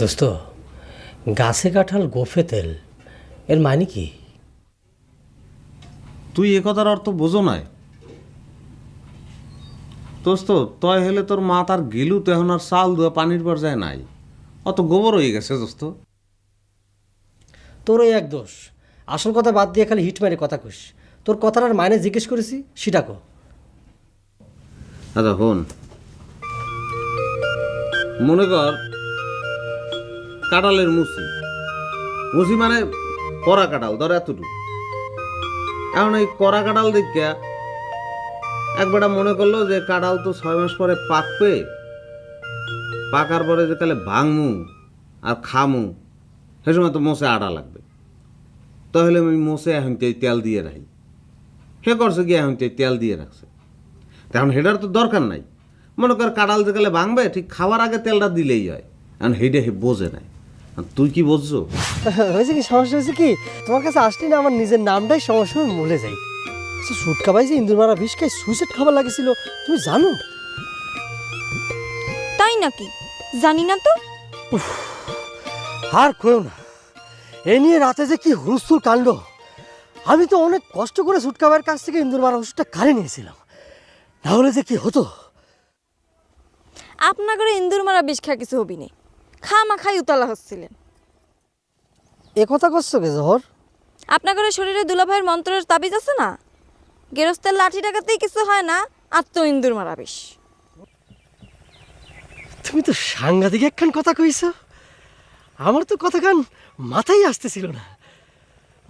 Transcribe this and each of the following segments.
দোস্ত গাছে কাঁঠাল গোফে তেল এর মানে কি? তুই এ কথার অর্থ বোঝো নাই। দোস্ত তয় হলে তোর মা তার গিলু তেহন আর চাল দুয়া পানির পর যায় নাই। অত গোবর হয়ে গেছে দোস্ত। তোর ওই এক দোষ আসল কথা বাদ দিয়ে খালি হিট মেরে কথা কইস। তোর কথার আর মাইনে জিজ্ঞেস করেছি সেটা কো। আচ্ছা হন মনে কর কাঁঠালের মুসি। মুসি মানে করা কাঁঠাল, ধর এতটুকু। এখন এই করা কাঁঠাল দেখিয়া একবারটা মনে করল যে কাঁঠাল তো ছয় মাস পরে পাকবে, পাকার পরে যে তাহলে ভাঙমু আর খামু, সে সময় তো মোসে আটা লাগবে। তাহলে আমি মোসে এখন তেল দিয়ে রাখি। সে করছে গিয়ে এখন তেল দিয়ে রাখছে। এখন হেডার তো দরকার নাই। মনে কর কাঁঠাল যে গেলে ভাঙবে, ঠিক খাওয়ার আগে তেলটা দিলেই হয়। এখন হেডে হে বোঝে নাই। তুই কি বুঝছ হয়েছে কি? সমস্যা হয়েছে কি? তোমার কাছে আসলি না আমার নিজের নামটাই সমস্যা আমি ভুলে যাই আচ্ছা সুটকা ভাই যে ইন্দুর মারা বিষ খাই সুইসাইড খাবার লাগেছিল তুমি জানো? তাই নাকি? জানি না তো। আর কেউ না এ নিয়ে রাতে যে কি হুলস্থুল কাণ্ড। আমি তো অনেক কষ্ট করে সুটকা ভাইয়ের কাছ থেকে ইন্দুর মারা ওষুধটা কারে নিয়েছিলাম। তাহলে যে কি হতো? আপনার করে ইন্দুর মারা বিষ খা কিছু হবি নেই খামা খাই উতলা হচ্ছিলেন। এ কথা করছ কে জহর? আপনার শরীরে দুলাভাইয়ের মন্ত্রের তাবিজ আছে না? গেরস্তের লাঠি টাকাতেই কিছু হয় না আর তো ইন্দুর মারা বিষ। তুমি তো সাংঘাতিক একখান কথা কইছ। আমার তো কথাখান মাথায় আসতেছিল না।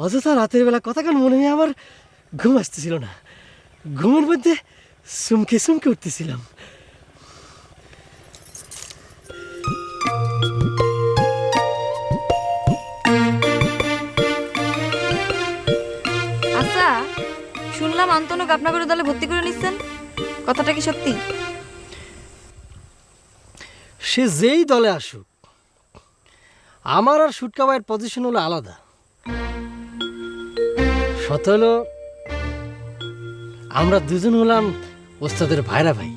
অযথা রাতের বেলা কথাখান মনে হয় আমার ঘুম আসতেছিল না। ঘুমের মধ্যে সুমকে সুমকে উঠতেছিলাম। আচ্ছা শুনলাম আন্তনক দলে ভর্তি করে নিচ্ছেন। কথাটা কি সত্যি? সে যেই দলে আসুক আমার আর সুটকাবাইয়ের পজিশন হলো আলাদা। সত হলো আমরা দুজন হলাম ওস্তাদের ভাইরা ভাই।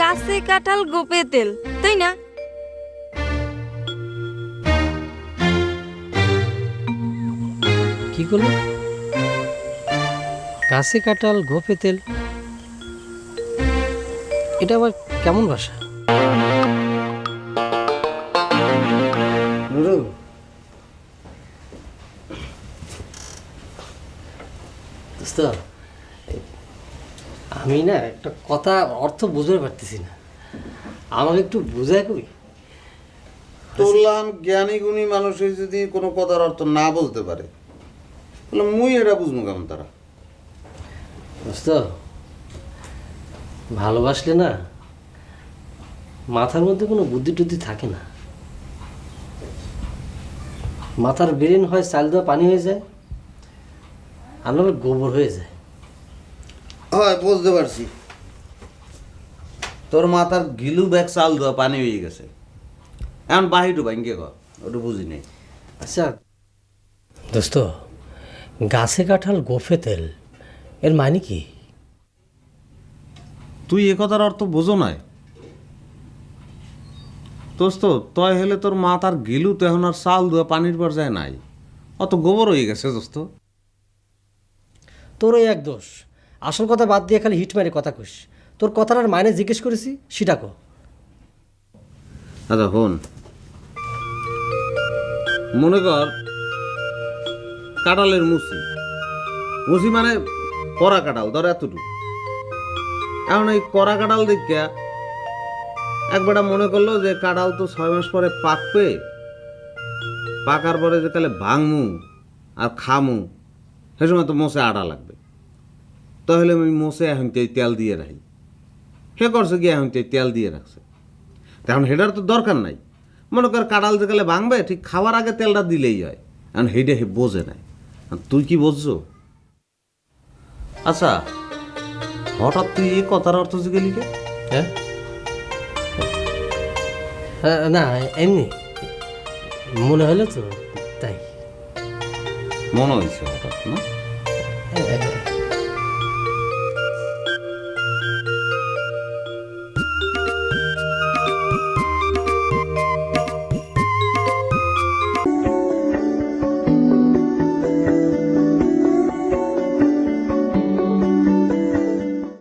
গাছে কাঁঠাল গোপে তেল তাই না? কি করল? গাছে কাঁঠাল গোপে তেল। এটা আবার কেমন ভাষা নুরু। আমি না একটা কথা অর্থ বুঝতে পারতেছি না। আমাকে একটু বুঝায় কই তোলান জ্ঞানী গুণী মানুষে যদি কোনো কথার অর্থ না বুঝতে পারে তাহলে মুই এটা বুঝব কেমন তারা দোস্ত ভালোবাসলে না মাথার মধ্যে কোনো বুদ্ধি টুদ্ধি থাকে না মাথার ব্রেন হয় চাল দেওয়া পানি হয়ে যায় আর নাহলে গোবর হয়ে যায় হয় বুঝতে পারছি তোর মাথার গিলু ব্যাগ চাল দেওয়া পানি হয়ে গেছে এখন বাহিটু ভাঙ্গে গ ওটা বুঝি নেই আচ্ছা দোস্ত গাছে কাঁঠাল গোফে তেল। এর মানে কি? তুই এ কথার অর্থ বোঝো নাই। দোস্ত তয় হলে তোর মা তার গিলু তেহন আর চাল দেওয়া পানির পর যায় নাই। অত গোবর হয়ে গেছে দোস্ত। তোর ওই এক দোষ। আসল কথা বাদ দিয়ে খালি হিট মারি কথা কইস। তোর কথার আর মাইনে জিজ্ঞেস করেছি সেটা কো। আচ্ছা হন মনে কর কাঁঠালের মুসি। মুসি মানে করা কাঁঠাল, ধর এতটুকু। এখন এই করা কাঁঠাল দেখিয়া একবারটা মনে করল যে কাঁঠাল তো ছয় মাস পরে পাকবে, পাকার পরে যে তাহলে ভাঙমু আর খামু, সে সময় তো মোসে আটা লাগবে। তাহলে আমি মোসে এখন তেল দিয়ে রাখি। হে করছে গিয়ে এখন তেল দিয়ে রাখছে। এখন হেডার তো দরকার নাই। মনে কর কাঁঠাল যে গেলে ভাঙবে, ঠিক খাওয়ার আগে তেলটা দিলেই হয়। এখন হেডে হে বোঝে নাই। তুই কি বুঝছ আচ্ছা হঠাৎ তুই এই কথার অর্থ যে গেলি হ্যাঁ? হ্যাঁ, না এমনি। মনে হলো তো তাই। মনে হয়েছে হঠাৎ না? হ্যাঁ,